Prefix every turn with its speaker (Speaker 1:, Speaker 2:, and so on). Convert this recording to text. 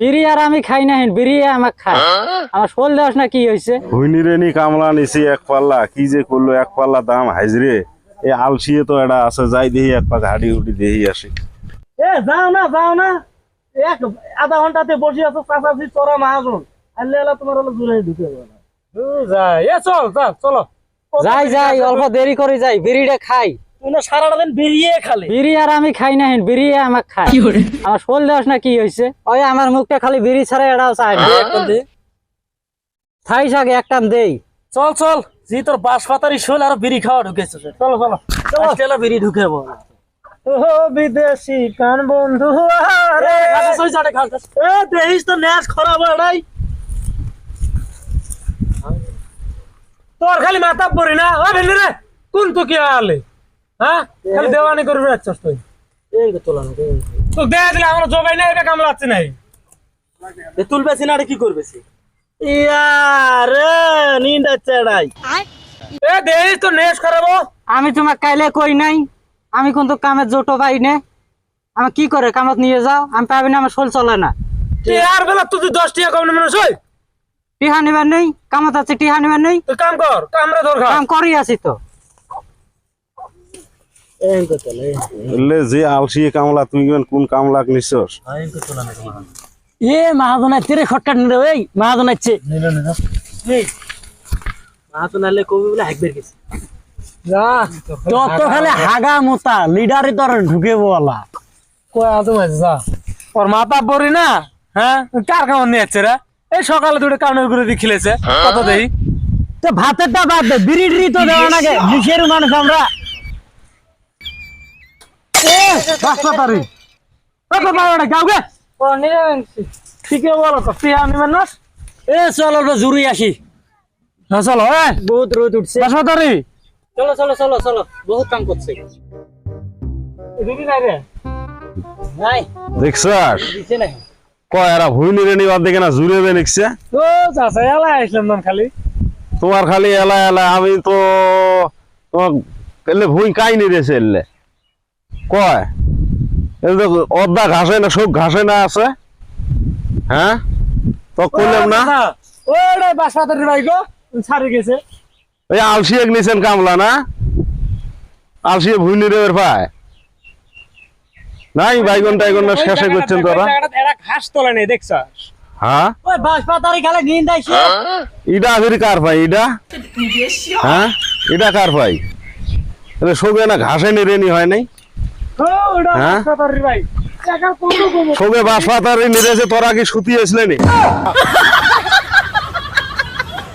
Speaker 1: বিড়ি আর আমি খাই না হেন বিড়ি আমাক খায় আমার শোল দেওয়াস না কি হয়েছে
Speaker 2: হুইনি রেনি কামলা নিছি এক পাল্লা কি যে করল এক পাল্লা দাম আলসিয়ে তো এটা আছে যাই দেখি এক পাক হাডি হুডি দেখি আসি।
Speaker 3: এ যাও না যাও না। এক আধা ঘন্টাতে বসে আছো চাচাচি তোরা মাহাজন। আল্লাহ আল্লাহ তোমার হলো জুড়ে ঢুকে যাবে না যাই। এ চল যা চলো।
Speaker 1: যাই যাই অল্প দেরি করে যাই বিড়িটা খাই।
Speaker 3: তুমি সারাটা দিন বেরিয়ে খালি।
Speaker 1: বিড়ি আর আমি খাই না হেন বিড়ি আমাক খায়। আমার শোল দেওয়াস না কি হয়েছে ওই আমার মুখটা খালি বিড়ি ছাড়া এটাও চাই থাইস আগে একটা দেই।
Speaker 3: চল চল। জি তোর বাস পাতারি শোল আর বিড়ি খাওয়া ঢুকেছে চলো চলো। চলো। বিড়ি ঢুকে বল ও বিদেশি কান বন্ধু আরে। এ দেখিস তো ন্যাস খারাপ নাই। তোর খালি মাথা পড়ি না। ও ভেলি রে কোন তো কি আলে? হ্যাঁ? খালি দেওয়ানি করে বেড়াচ্ছস তুই। তো দেয়া দিলে আমার জবাই না এটা কামলাচ্ছে নাই। তুলবে সিনারে কি করবে সে ইয়ারে নিন্দা চেড়াই। এ দেখিস তো নেস খারাপ
Speaker 1: আমি তোমার কাইলে কই নাই? আমি কিন্তু কামের জোটো পাই নে। আমি কি করে কামত নিয়ে যাও আমি পাবি না আমার শোল চলে না।
Speaker 3: আর বেলা তুই দশ কম সই
Speaker 1: টিহা নিবার নেই কামত আছে টিহা নিবার নেই।
Speaker 3: তুই কাম কর কামরে খা।
Speaker 1: কাম করি আছি তো।
Speaker 2: বললে যে আলসিয়ে কামলা তুই কোন কামলাক নিছস?
Speaker 1: এ মাহাজনা তেরে খটকাট নিরে ওই মাহাজন আছে
Speaker 3: মাহাতুনালে কবি বলে হাকবের গেছে।
Speaker 1: যত খালি হাগা মোতা লিডারে তোর ঢুকে বলা।
Speaker 3: কয় আদম আছে যা। ওর মাথা পড়ি না হ্যাঁ? কার কামড় নিয়ে রে? এই সকালে দুটো কামড় করে দিয়ে খেলেছে। কত দেই?
Speaker 1: তো ভাতেরটা বাদ দে বিড়ি তো দেওয়া নাগে মুখের মানুষ আমরা। এ হাসপাতালে ও বাবা ওটা যাও গে।
Speaker 3: ঠিকই বলো তো তুই আনিবেন না
Speaker 1: এ চলো তো জুড়ি আসি।
Speaker 3: হ্যাঁ চলো হ্যাঁ
Speaker 1: বহুত রোদ উঠছে।
Speaker 3: হাসপাতালি
Speaker 1: চলো চলো চলো চলো বহুত কাম করছে।
Speaker 3: দিদি নাই রে?
Speaker 1: নাই।
Speaker 2: দেখছাস
Speaker 1: দিছে নাই।
Speaker 2: দেখে না জুড়ে দে নিচ্ছে
Speaker 3: ও চাচা এলাই আসলাম না খালি।
Speaker 2: তোমার খালি এলা এলা আমি তো তোমার এলে ভুই কাইনি রেছে এলে কয়? অর্ধা ঘাসে না সব ঘাসে না আছে? হ্যাঁ? তো কইলাম না?
Speaker 3: ওরে বাসপাতারি ভাই গো ছাড়ি গেছে।
Speaker 2: ওই আলসিয়ে নিছেন কামলা না? ভুইনি রে পায় নাই বাইগন টাইগন না শেষে করছেন তোরা?
Speaker 3: এরা ঘাস তোলে নেই দেখছাস
Speaker 2: হ্যাঁ?
Speaker 1: ওই বাসপাতারি খালে
Speaker 2: কার হ্যাঁ? এটা কার পাই এটা সবে না ঘাসে নিরেনি হয় নাই? হ্যাঁ?
Speaker 3: ভাই।
Speaker 2: সবে বাস নিরেছে তোরা কি সুতি আসলে নি